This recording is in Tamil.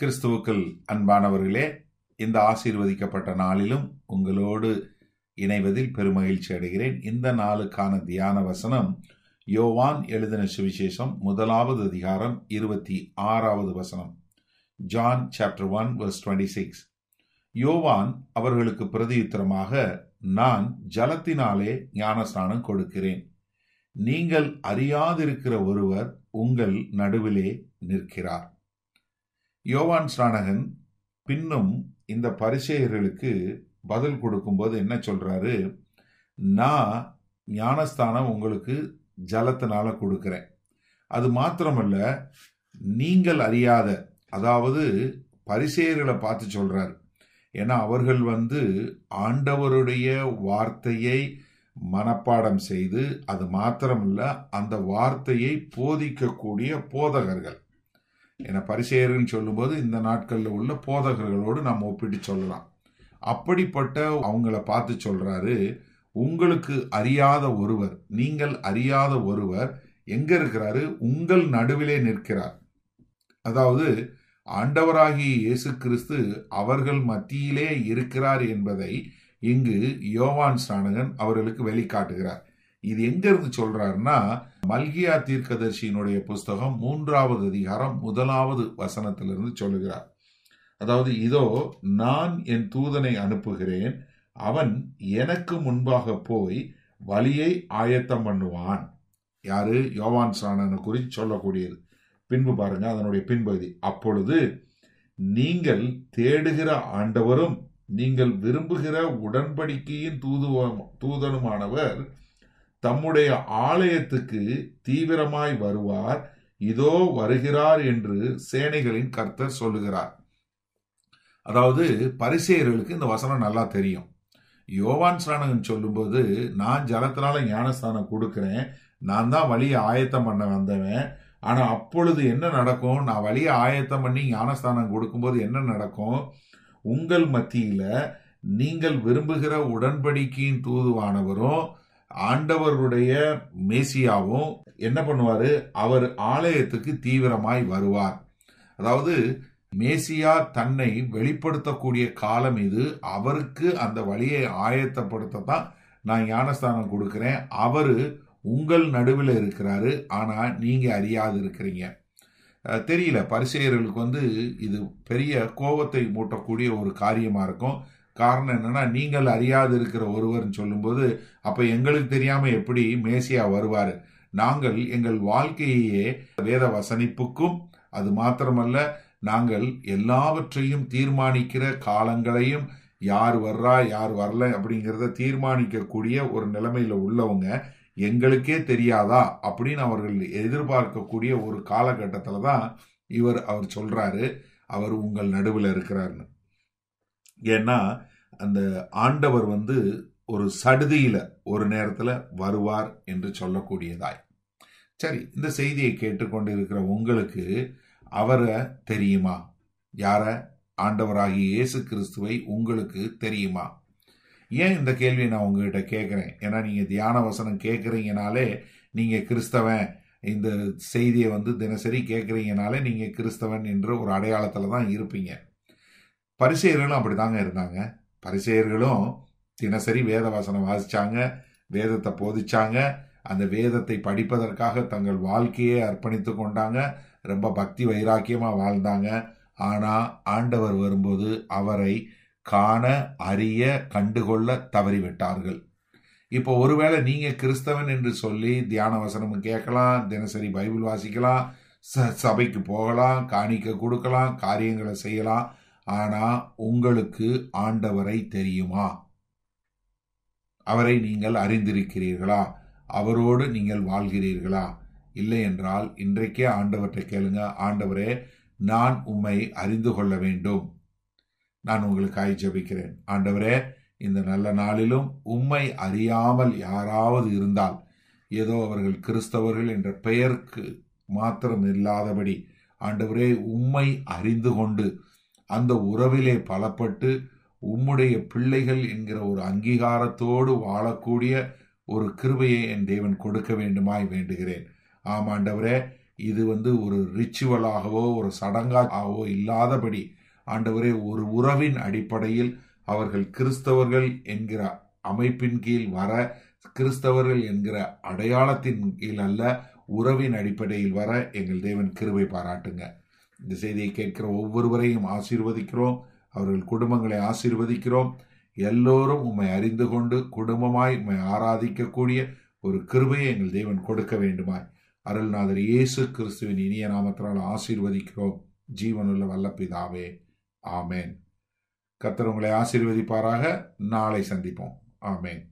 கிறிஸ்துவுக்குள் அன்பானவர்களே இந்த ஆசீர்வதிக்கப்பட்ட நாளிலும் உங்களோடு இணைவதில் பெருமகிழ்ச்சி அடைகிறேன். இந்த நாளுக்கான தியான வசனம் யோவான் எழுதின சுவிசேஷம் முதலாவது அதிகாரம் இருபத்தி ஆறாவது வசனம். John chapter one verse twenty six யோவான் அவர்களுக்கு பிரதியுத்தரமாக நான் ஜலத்தினாலே ஞானஸ்நானம் கொடுக்கிறேன். நீங்கள் அறியாதிருக்கிற ஒருவர் உங்கள் நடுவிலே நிற்கிறார். யோவான் ஸ்நானகன் பின்னும் இந்த பரிசெயர்களுக்கு பதில் கொடுக்கும்போது என்ன சொல்றாரு? நான் ஞானஸ்தானம் உங்களுக்கு ஜலத்தினால கொடுக்குறேன். அது மாத்திரமல்ல நீங்கள் அறியாத அதாவது பரிசெயர்களை பார்த்து சொல்றாரு. ஏன்னா அவர்கள் வந்து ஆண்டவருடைய வார்த்தையை மனப்பாடம் செய்து அது மாத்திரமல்ல அந்த வார்த்தையை போதிக்கக்கூடிய போதகர்கள். என பரிசெயர்னு சொல்லும்போது இந்த நாட்களில் உள்ள போதகர்களோடு நாம் ஒப்பிட்டு சொல்லலாம். அப்படிப்பட்ட அவங்கள பார்த்து சொல்றாரு உங்களுக்கு அறியாத ஒருவர் நீங்கள் அறியாத ஒருவர் எங்க இருக்கிறாரு? உங்கள் நடுவிலே நிற்கிறார். அதாவது ஆண்டவராகிய இயேசு கிறிஸ்து அவர்கள் மத்தியிலே இருக்கிறார் என்பதை இங்கு யோவான் ஸ்நானகன் அவர்களுக்கு வெளிக்காட்டுகிறார். இது எங்க இருந்து சொல்றாருன்னா மல்கியா தீர்க்கதர்சியினுடைய புஸ்தகம் மூன்றாவது அதிகாரம் முதலாவது வசனத்திலிருந்து சொல்லுகிறார். அதாவது இதோ நான் என் தூதனை அனுப்புகிறேன். அவன் எனக்கு முன்பாக போய் வழியை ஆயத்தம் பண்ணுவான். யாரு? யோவான் சாணனை குறித்து சொல்லக்கூடியது. பின்பு பாருங்க அதனுடைய பின்பகுதி. அப்பொழுது நீங்கள் தேடுகிற ஆண்டவரும் நீங்கள் விரும்புகிற உடன்படிக்கையின் தூதுவ தூதனுமானவர் தம்முடைய ஆலயத்துக்கு தீவிரமாய் வருவார். இதோ வருகிறார் என்று சேனைகளின் கர்த்தர் சொல்லுகிறார். அதாவது பரிசெயர்களுக்கு இந்த வசனம் நல்லா தெரியும். யோவான் ஸ்நானகன் சொல்லும்போது நான் ஜலத்தினால ஞானஸ்தானம் கொடுக்குறேன். நான் தான் வழியை ஆயத்தம் பண்ண வந்தவன். ஆனா அப்பொழுது என்ன நடக்கும்? நான் வழியை ஆயத்தம் பண்ணி ஞானஸ்தானம் கொடுக்கும்போது என்ன நடக்கும்? உங்கள் மத்தியில நீங்கள் விரும்புகிற உடன்படிக்கையின் தூதுவானவரும் ஆண்டவருடைய மேசியாவும் என்ன பண்ணுவாரு? அவர் ஆலயத்துக்கு தீவிரமாய் வருவார். அதாவது மேசியா தன்னை வெளிப்படுத்தக்கூடிய காலம் இது. அவருக்கு அந்த வழியை ஆயத்தப்படுத்த தான் நான் ஞானஸ்தானம் கொடுக்கிறேன். அவரு உங்கள் நடுவில் இருக்கிறாரு. ஆனா நீங்க அறியாது இருக்கிறீங்க. தெரியல. பரிசெயர்களுக்கு வந்து இது பெரிய கோபத்தை மூட்டக்கூடிய ஒரு காரியமா இருக்கும். காரணம் என்னன்னா நீங்கள் அறியாது இருக்கிற ஒருவர்னு சொல்லும்போது அப்ப எங்களுக்கு தெரியாம எப்படி மேசியா வருவாரு? நாங்கள் எங்கள் வாழ்க்கையே வேத வசனிப்புக்கும் அது மாத்திரமல்ல நாங்கள் எல்லாவற்றையும் தீர்மானிக்கிற காலங்களையும் யார் வர்றா யார் வரல அப்படிங்கிறத தீர்மானிக்கக்கூடிய ஒரு நிலைமையில உள்ளவங்க எங்களுக்கே தெரியாதா அப்படின்னு அவர்கள் எதிர்பார்க்கக்கூடிய ஒரு காலகட்டத்தில் தான் இவர் அவர் சொல்றாரு. அவர் உங்கள் நடுவில் இருக்கிறார்னு. ஏன்னா அந்த ஆண்டவர் வந்து ஒரு சடுதியில ஒரு நேரத்தில் வருவார் என்று சொல்லக்கூடியதாய். சரி இந்த செய்தியை கேட்டுக்கொண்டு இருக்கிற உங்களுக்கு அவரை தெரியுமா? யார? ஆண்டவராகிய இயேசு கிறிஸ்துவை உங்களுக்கு தெரியுமா? ஏன் இந்த கேள்வியை நான் உங்ககிட்ட கேட்குறேன் ஏன்னா நீங்கள் தியான வசனம் கேட்குறீங்கனாலே நீங்கள் கிறிஸ்தவன். இந்த செய்தியை வந்து தினசரி கேட்குறீங்கனாலே நீங்கள் கிறிஸ்தவன் என்ற ஒரு அடையாளத்தில் தான் இருப்பீங்க. பரிசெயர்களும் அப்படி தாங்க இருந்தாங்க. பரிசெயர்களும் தினசரி வேத வசனம் வாசிச்சாங்க வேதத்தை போதிச்சாங்க. அந்த வேதத்தை படிப்பதற்காக தங்கள் வாழ்க்கையை அர்ப்பணித்து கொண்டாங்க. ரொம்ப பக்தி வைராக்கியமாக வாழ்ந்தாங்க. ஆனால் ஆண்டவர் வரும்போது அவரை காண அறிய கண்டுகொள்ள தவறிவிட்டார்கள். இப்போ ஒருவேளை நீங்கள் கிறிஸ்தவன் என்று சொல்லி தியான வசனம் கேட்கலாம் தினசரி பைபிள் வாசிக்கலாம் ச சபைக்கு போகலாம் காணிக்க கொடுக்கலாம் காரியங்களை செய்யலாம். ஆனா உங்களுக்கு ஆண்டவரை தெரியுமா? அவரை நீங்கள் அறிந்திருக்கிறீர்களா? அவரோடு நீங்கள் வாழ்கிறீர்களா? இல்லை என்றால் இன்றைக்கே ஆண்டவற்றை கேளுங்க ஆண்டவரே நான் உம்மை அறிந்து கொள்ள வேண்டும். நான் உங்களுக்காய் ஜபிக்கிறேன். ஆண்டவரே இந்த நல்ல நாளிலும் உம்மை அறியாமல் யாராவது இருந்தால் ஏதோ அவர்கள் கிறிஸ்தவர்கள் என்ற பெயருக்கு மாத்திரம் இல்லாதபடி ஆண்டவரே உம்மை அறிந்து கொண்டு அந்த உறவிலே பலப்பட்டு உம்முடைய பிள்ளைகள் என்கிற ஒரு அங்கீகாரத்தோடு வாழக்கூடிய ஒரு கிருபையை என் தேவன் கொடுக்க வேண்டுமாய் வேண்டுகிறேன். ஆமாண்டவரே இது வந்து ஒரு ரிச்சுவலாகவோ ஒரு சடங்காகவோ இல்லாதபடி ஆண்டவரே ஒரு உறவின் அடிப்படையில் அவர்கள் கிறிஸ்தவர்கள் என்கிற அமைப்பின் கீழ் வர கிறிஸ்தவர்கள் என்கிற அடையாளத்தின் கீழ் அல்ல உறவின் அடிப்படையில் வர எங்கள் தேவன் கிருபை பாராட்டுங்க. இந்த செய்தியை கேட்கிற ஒவ்வொருவரையும் ஆசீர்வதிக்கிறோம். அவர்கள் குடும்பங்களை ஆசீர்வதிக்கிறோம். எல்லோரும் உம்மை அறிந்து கொண்டு குடும்பமாய் உம்மை ஆராதிக்கக்கூடிய ஒரு கிருபையை எங்கள் தேவன் கொடுக்க வேண்டுமாய். அருள்நாதர் இயேசு கிறிஸ்துவின் இனிய நாமத்தினால் ஆசீர்வதிக்கிறோம். ஜீவனுள்ள வல்லப்பிதாவே. ஆமேன். கத்தர் உங்களை ஆசீர்வதிப்பாராக. நாளை சந்திப்போம். ஆமேன்.